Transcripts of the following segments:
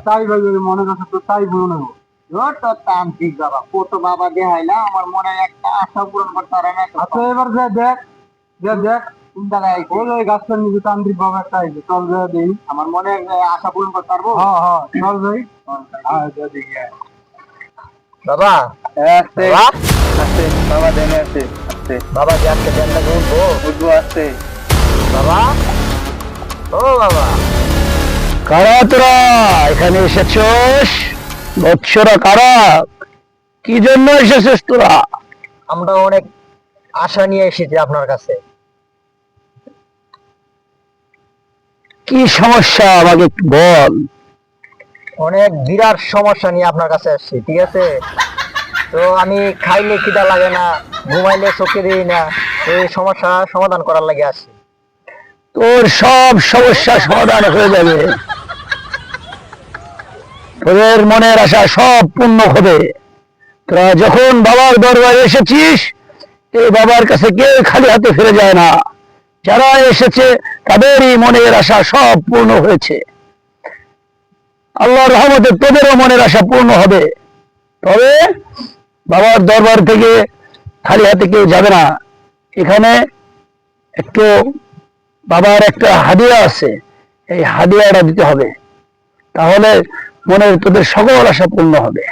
তাই পাবি মনে কথা তো তাই তো তান্ত্রিক বাবা কত বাবা আমার মনে একটা আশা আচ্ছা এবার দেখ দেখ। জায়গায় আইছে? ওই ওই গাছটার নিচে তান্ত্রিক বাবা একটা আইছে চল যা দেই আমার মনে আশা পূরণ করতে পারব? হ্যাঁ হ্যাঁ চল যাই। হ্যাঁ যা দেখি আয়। বাবা আস্তে? আস্তে বাবা দেনে আছে আস্তে বাবা যে আজকে উঠবো উঠবো আস্তে বাবা। ও বাবা। কারা তোরা? এখানে এসেছস? বৎসরা কারা? কি জন্য এসেছিস তোরা? আমরা অনেক আশা নিয়ে এসেছি আপনার কাছে। কি সমস্যা আমাকে একটু বল। অনেক বিরাট সমস্যা নিয়ে আপনার কাছে আসছি ঠিক আছে? তো আমি খাইলে খিদা লাগে না ঘুমাইলে চোখে দিই না এই সমস্যা সমাধান করার লাগে আসছি। তোর সব সমস্যা সমাধান হয়ে যাবে। তোদের মনের আশা সব পূর্ণ হবে। তোরা যখন বাবার দরবারে এসেছিস এই বাবার কাছে কেউ খালি হাতে ফিরে যায় না। যারা এসেছে তাদেরই মনের আশা সব পূর্ণ হয়েছে। আল্লাহর রহমতে তোদেরও মনের আশা পূর্ণ হবে। তবে বাবার দরবার থেকে খালি হাতে কেউ যাবে না। এখানে একটু বাবার একটা হাদিয়া আছে এই হাদিয়াটা দিতে হবে। তাহলে মনের তোদের সকল আশা পূর্ণ হবে।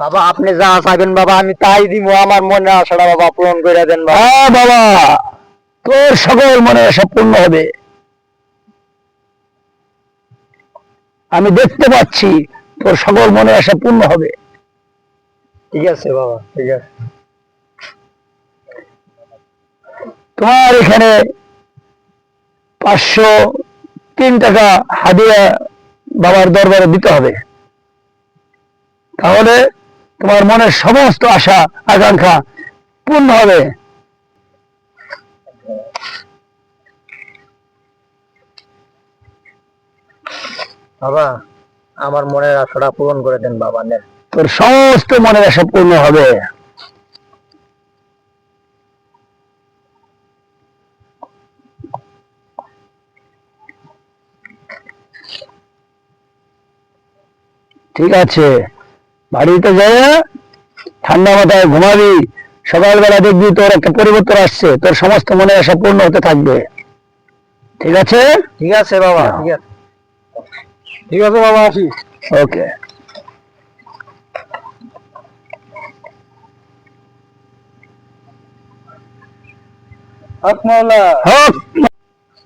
বাবা আপনি যা চাইবেন বাবা আমি তাই দিব। আমার মনের আশাটা বাবা পূরণ করে দেন বাবা। হ্যাঁ বাবা। তোর সকল মনে সব পূর্ণ হবে। আমি দেখতে পাচ্ছি তোর সকল মনে আশা পূর্ণ হবে। ঠিক আছে বাবা ঠিক আছে। তোমার এখানে পাঁচশো তিন টাকা হাদিয়া বাবার দরবারে দিতে হবে। তাহলে তোমার মনের সমস্ত আশা আকাঙ্ক্ষা পূর্ণ হবে। বাবা আমার মনের আশাটা পূরণ করে দেন বাবা নেন তোর সমস্ত মনের আশা পূর্ণ হবে। ঠিক আছে। বাড়িতে যায় ঠান্ডা মাথায় ঘুমাবি। সকালবেলা দেখবি তোর একটা পরিবর্তন আসছে। তোর সমস্ত মনের আশা পূর্ণ হতে থাকবে। ঠিক আছে? ঠিক আছে বাবা ঠিক আছে। ঠিক আছে বাবা আসি। ওকে। হ্যাঁ।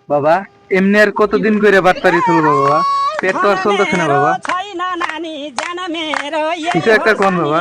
বাবা এমনি আর কতদিন করে বাটপারি চলবো বাবা? পেট তো আর চলতেছে না বাবা। কিছু একটা কম বাবা।